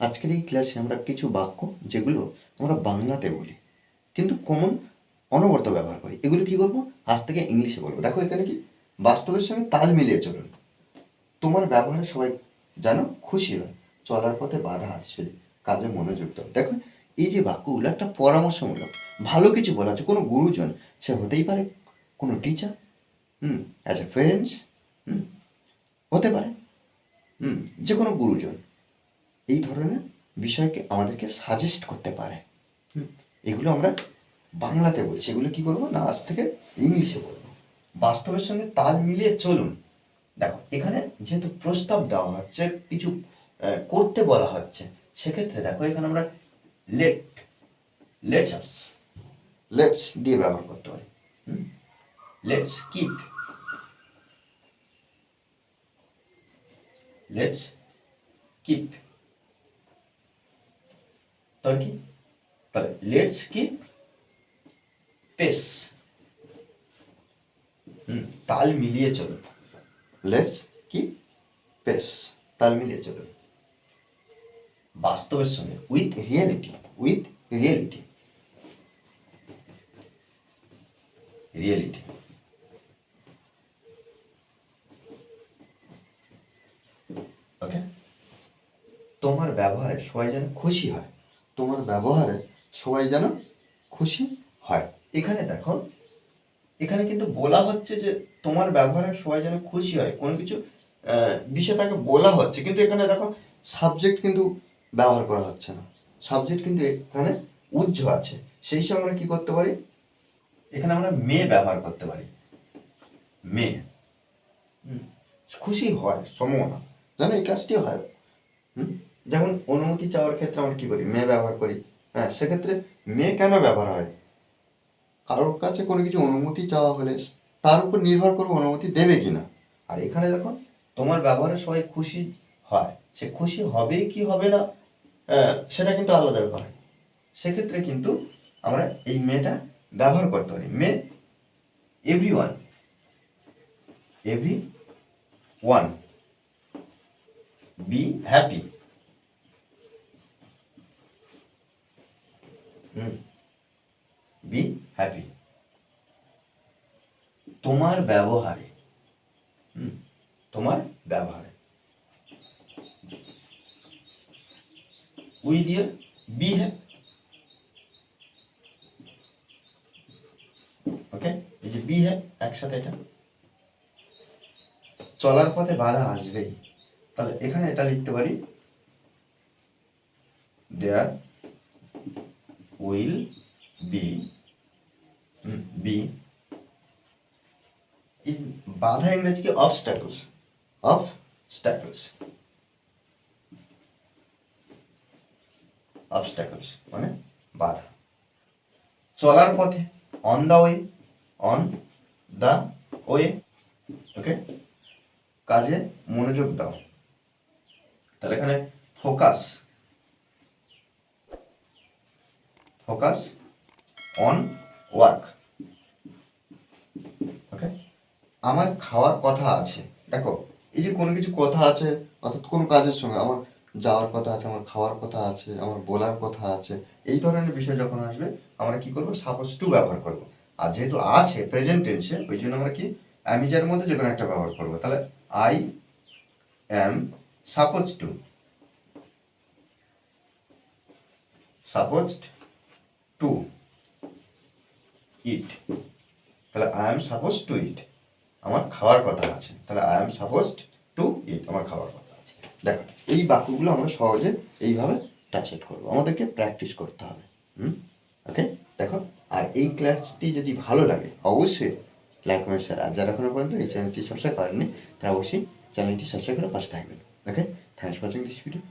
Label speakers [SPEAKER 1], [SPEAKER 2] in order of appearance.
[SPEAKER 1] আজকের এই ক্লাসে আমরা কিছু বাক্য যেগুলো আমরা বাংলাতে বলি, কিন্তু কমন অনবরত ব্যবহার করি। এগুলো কি করব আজ থেকে ইংলিশে বলব। দেখো এখানে কি? বাস্তবের সঙ্গে তাল মিলিয়ে চলুন। তোমার ব্যবহারে সবাই যেন খুশি হয়। চলার পথে বাধা আসবে, কাজে মনোযোগ দাও দেখো, এই যে বাক্যগুলো একটা পরামর্শমূলক, ভালো কিছু বলা হচ্ছে কোনো গুরুজন, সে হতেই পারে কোনো teacher hmm as a friends hmm, হতে পারে, হুম, যে কোনো গুরুজন। এই ধরনের বিষয়কে আমাদেরকে সাজেস্ট করতে পারে। হুম। এগুলো আমরা বাংলাতে বলছি। এগুলো কি করব না আজ থেকে ইংলিশে বলব। বাস্তবের সঙ্গে তাল মিলিয়ে চলুন। দেখো এখানে যেহেতু প্রস্তাব দেওয়া হচ্ছে কিছু করতে বলা হচ্ছে সেক্ষেত্রে দেখো এখানে আমরা লেট লেটস লেটস দিয়ে ব্যবহার করতে পারি। লেটস কিপ লেটস কিপ তাহলে কি তাহলে লেটস কিপ পেস হুম তাল মিলিয়ে চলুন লেটস কিপ পেস তাল মিলিয়ে চলুন বাস্তবের সঙ্গে with reality with reality reality okay তোমার ব্যবহারে সবাই যেন খুশি হয় তোমার ব্যবহারে সবাই যেন খুশি হয়। এখানে দেখো এখানে কিন্তু বলা হচ্ছে যে তোমার ব্যবহারে সবাই যেন খুশি হয়। কোনো কিছু বিষয় তাকে বলা হচ্ছে। কিন্তু এখানে দেখো সাবজেক্ট কিন্তু ব্যবহার করা হচ্ছে না। সাবজেক্ট কিন্তু এখানে উজ্জ্ব আছে। সেই সময় আমরা কি করতে পারি? এখানে আমরা মেয়ে ব্যবহার করতে পারি। মেয়ে। খুশি হয় সম্ভাবনা জানো এই কাজটি হয়। হুম? যেমন অনুমতি চাওয়ার ক্ষেত্রে আমরা কি করি? মেয়ে ব্যবহার করি। হ্যাঁ সেক্ষেত্রে মেয়ে কেন ব্যবহার হয়? কারোর কাছে কোনো কিছু অনুমতি চাওয়া হলে তার উপর নির্ভর করবে অনুমতি দেবে কি না আর এখানে দেখো, তোমার ব্যবহারে সবাই খুশি হয়। সে খুশি হবে কি হবে না সেটা কিন্তু আলাদা ব্যাপার। সেক্ষেত্রে কিন্তু আমরা এই মেয়েটা ব্যবহার করতে পারি। May everyone everyone be happy be happy তোমার ব্যবহারে তোমার ব্যবহারে। উই দিয়ে বি হ্যাঁ ওকে এই যে বি হ্যাঁ একসাথে এটা। চলার পথে বাধা আসবেই। তাহলে এখানে এটা লিখতে পারি। দেয়ার উইল বি বি বাধা ইংরেজি কি? অবস্ট্যাকলস অবস্ট্যাকলস অবস্ট্যাকলস মানে বাধা। চলার পথে on the way on the way okay কাজে মনোযোগ দাও। তাহলে এখানে focus focus on work. Okay? আমার খাওয়ার কথা আছে। দেখো, এই যে কোনো কিছু কথা আছে, অর্থাৎ কোনো কাজের সঙ্গে, আমার যাওয়ার কথা আছে, আমার খাওয়ার কথা আছে, আমার বলার কথা আছে, এই ধরনের বিষয় যখন আসবে, আমরা কি করব? সাপোজ টু ব্যবহার করব। আর যেহেতু আছে প্রেজেন্ট টেন্সে ওই জন্য আমরা কি? অ্যামিজার মধ্যে যে কোনো একটা ব্যবহার করব। তাহলে I am suppose to supposed to eat তাহলে I am suppose to eat আমার খাওয়ার কথা আছে। তাহলে I am supposed to eat আমার খাওয়ার কথা আছে। দেখো, এই বাক্যগুলো আমরা সহজে এইভাবে ট্রান্সলেট করব। আমাদেরকে প্র্যাকটিস করতে হবে। হুম? ওকে দেখো, আর এই ক্লাসটি যদি ভালো লাগে, অবশ্যই লাইক কমেন্ট শেয়ার আর যারা এখনও পর্যন্ত এই চ্যানেলটি সাবস্ক্রাইব করেননি, তারা অবশ্যই চ্যানেলটি সাবস্ক্রাইব করে পাশে থাকবেন। Okay thanks for watching this video